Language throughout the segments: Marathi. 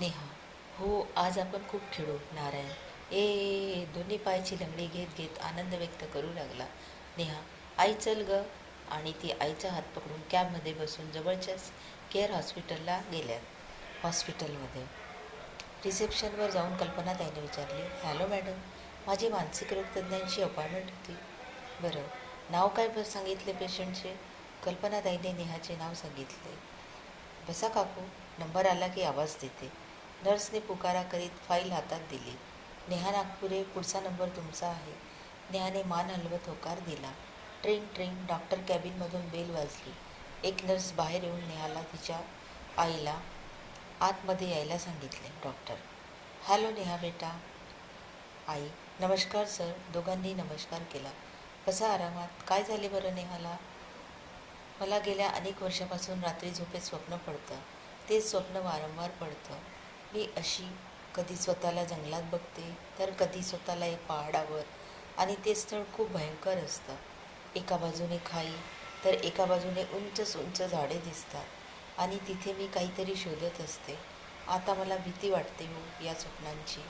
नेहा हो आज आपण खूप खेळू नारायण. ए, दोन्ही पायाची लंगडी घेत घेत आनंद व्यक्त करू लागला. नेहा आई चल ग. आणि ती आईचा हात पकडून कॅबमध्ये बसून जवळच्याच केअर हॉस्पिटलला गेल्या. हॉस्पिटलमध्ये. रिसेप्शनवर जाऊन कल्पना ताईने विचारले हॅलो मॅडम. माझी मानसिक रोगतज्ञांशी अपॉइंटमेंट होती. बरं. नाव काय ब- सांगितले पेशंटचे? कल्पना ताईने नेहाचे नाव सांगितले. बसा काकू. नंबर आला की आवाज देते. नर्सने पुकारा करीत फाईल हातात दिली. नेहा नागपुरे पुढचा नंबर तुमचा आहे. नेहाने मान हलवत होकार दिला. ट्रिंग ट्रिंग डॉक्टर कॅबिनमधून बेल वाजली. एक नर्स बाहेर येऊन नेहाला तिच्या आईला आतमध्ये यायला सांगितले. डॉक्टर हॅलो नेहा बेटा. आई नमस्कार सर. दोघांनी नमस्कार केला. कसा आरामात? काय झाले बरं नेहाला? मला गेल्या अनेक वर्षापासून रात्री झोपेत स्वप्न पडतं. तेच स्वप्न वारंवार पडतं. मी अशी कधी स्वतःला जंगलात बघते तर कधी स्वतःला एक पहाडावर. आणि ते स्थळ खूप भयंकर असतं. एका बाजूने खाई तर एका बाजूने उंच उंच झाडे दिसतात. आणि तिथे मी काहीतरी शोधत असते. आता मला भीती वाटते हो या स्वप्नांची.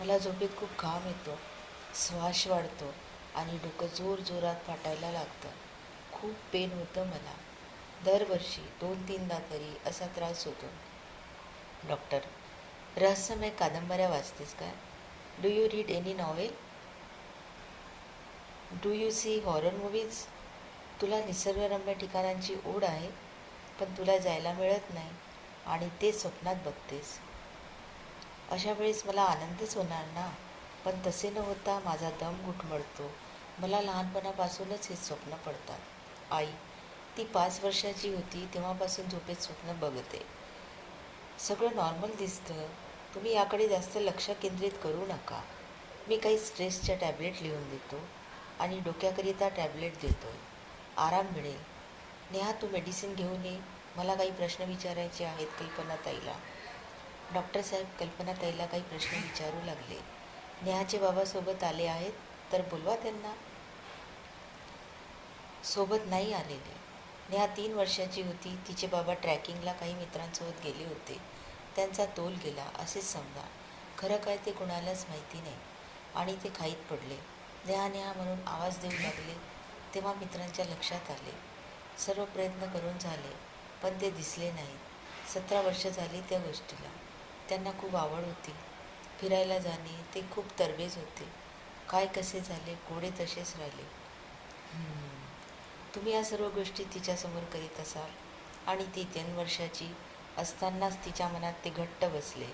मला झोपेत खूप घाम येतो श्वास वाढतो आणि डोकं जोर जोरात फाटायला लागतं. खूप पेन होतं मला. दरवर्षी दोन तीनदा तरी असा त्रास होतो. डॉक्टर रहस्यमय कादंबऱ्या वाचतेस का do you read any novel do you see horror movies तुला निसर्गरम्य ठिकाणांची ओढ आहे पण तुला जायला मिळत नाही आणि ते स्वप्नात बघतेस. अशा वेळेस मला आनंदच होणार ना? पण तसे न होता माझा दम घुटमळतो. मला लहानपणापासूनच हे स्वप्न पडतात. आई ती पाच वर्षाची होती तेव्हापासून झोपेत स्वप्न बघते. सगळं नॉर्मल दिसतं. तुम्ही याकडे जास्त लक्ष केंद्रित करू नका. मी काही स्ट्रेसच्या टॅबलेट लिहून देतो आणि डोक्याकरिता टॅबलेट देतो आराम मिळेल. नेहा तू मेडिसिन घेऊन ये. मला काही प्रश्न विचारायचे आहेत कल्पनाताईला डॉक्टर साहेब कल्पनाताईला काही प्रश्न विचारू लागले. नेहाचे बाबा सोबत आले आहेत तर बोलवा त्यांना. सोबत नाही आलेले. नेहा तीन वर्षाची होती. तिचे बाबा ट्रॅकिंगला काही मित्रांसोबत गेले होते. त्यांचा तोल गेला असेच समजा. खरं काय ते कुणालाच माहिती नाही. आणि ते खाईत पडले. नेहा नेहा म्हणून आवाज देऊ लागले. तेव्हा मित्रांच्या लक्षात आले. सर्व प्रयत्न करून झाले पण ते दिसले नाहीत. सतरा वर्ष झाली त्या गोष्टीला. त्यांना खूप आवड होती. फिरायला जाणे ते खूप तरबेज होते. काय कसे झाले गोडे तसेच राहिले. तुम्ही या सर्व गोष्टी तिच्यासमोर करीत असाल. आणि ती तीन वर्षाची असतानाच तिच्या मनात ते घट्ट बसले.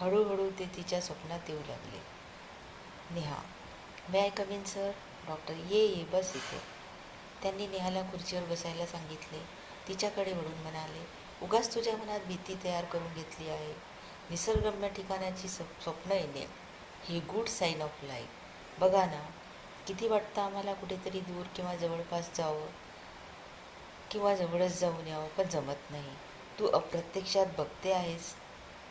हळूहळू ते तिच्या स्वप्नात येऊ लागले. Neha may I come in sir doctor ये ये बस इथे. त्यांनी नेहाला खुर्चीवर बसायला सांगितले. तिच्याकडे वळून म्हणाले उगाच तुझ्या मनात भीती तयार करून घेतली आहे. निसर्गम्य ठिकाणाची स्वप्न येणे ही गुड साईन ऑफ लाईफ बघा ना किती वाटतं आम्हाला कुठेतरी दूर किंवा जवळपास जावं किंवा जवळच जाऊन यावं पण जमत नाही. तू अप्रत्यक्षात बघते आहेस.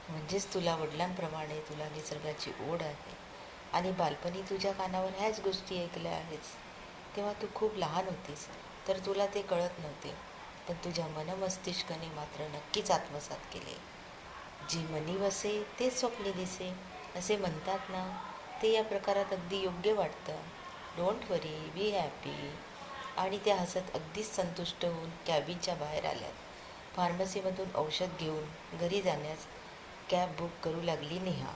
म्हणजेच तुला वडिलांप्रमाणे तुला निसर्गाची ओढ आहे. आणि बालपणी तुझ्या कानावर ह्याच गोष्टी ऐकल्या आहेस. तेव्हा तू खूप लहान होतीस तर तुला ते कळत नव्हते. पण तुझ्या मनमस्तिष्काने मात्र नक्कीच आत्मसात केले. जी मनी वसे ते स्वप्ने दिसे असे म्हणतात ना ते या प्रकारात अगदी योग्य वाटतं. डोंट वरी बी हॅपी आणि त्या हसत अगदीच संतुष्ट होऊन कॅबिनच्या बाहेर आल्यात. फार्मसीमधून औषध घेऊन घरी जाण्यास कॅब बुक करू लागली नेहा.